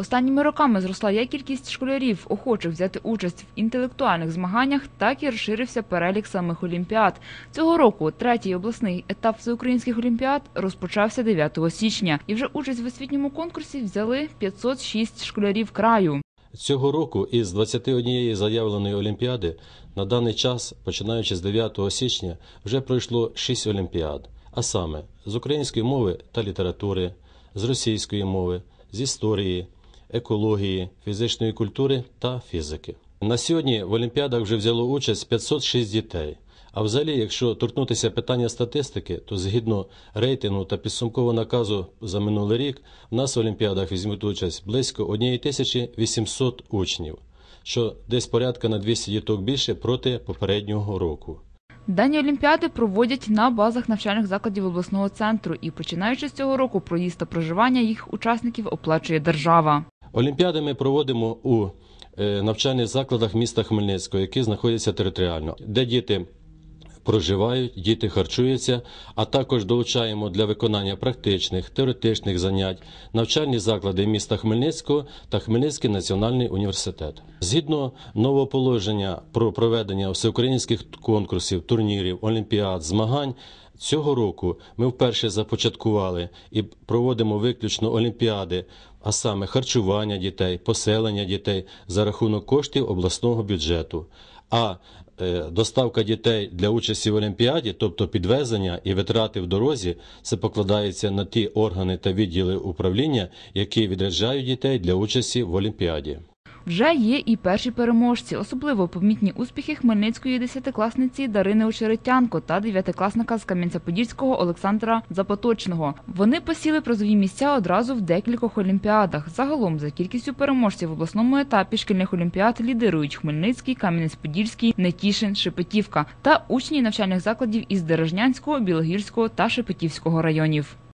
Останніми роками зросла як кількість школярів, охочих взяти участь в інтелектуальних змаганнях, так і розширився перелік самих олімпіад. Цього року третій обласний етап всеукраїнських олімпіад розпочався 9 січня, і вже участь в освітньому конкурсі взяли 506 школярів краю. Цього року із 21 заявленої олімпіади на даний час, починаючи з 9 січня, вже пройшло 6 олімпіад, а саме з української мови та літератури, з російської мови, з історії, екології, фізичної культури та фізики. На сьогодні в олімпіадах вже взяло участь 506 дітей. А взагалі, якщо торкнутися питання статистики, то згідно рейтингу та підсумкового наказу за минулий рік, в нас в Олімпіадах візьмуть участь близько 1800 учнів, що десь порядка на 200 діток більше проти попереднього року. Дані олімпіади проводять на базах навчальних закладів обласного центру, і починаючи з цього року проїзд та проживання їх учасників оплачує держава. Олімпіади ми проводимо у е, навчальних закладах міста Хмельницького, які знаходяться територіально, де діти проживають, діти харчуються, а також долучаємо для виконання практичних, теоретичних занять навчальні заклади міста Хмельницького та Хмельницький національний університет. Згідно нового положення про проведення всеукраїнських конкурсів, турнірів, олімпіад, змагань. Цього року ми вперше започаткували і проводимо виключно олімпіади, а саме харчування дітей, поселення дітей за рахунок коштів обласного бюджету. А е, доставка дітей для участі в олімпіаді, тобто підвезення і витрати в дорозі, це покладається на ті органи та відділи управління, які відряджають дітей для участі в олімпіаді. Вже є і перші переможці. Особливо помітні успіхи хмельницької десятикласниці Дарини Очеретянко та дев'ятикласника з Кам'янця-Подільського Олександра Запоточного. Вони посіли призові місця одразу в декількох олімпіадах. Загалом за кількістю переможців в обласному етапі шкільних олімпіад лідирують Хмельницький, Кам'янець-Подільський, Нетішин, Шепетівка та учні навчальних закладів із Дережнянського, Білогірського та Шепетівського районів.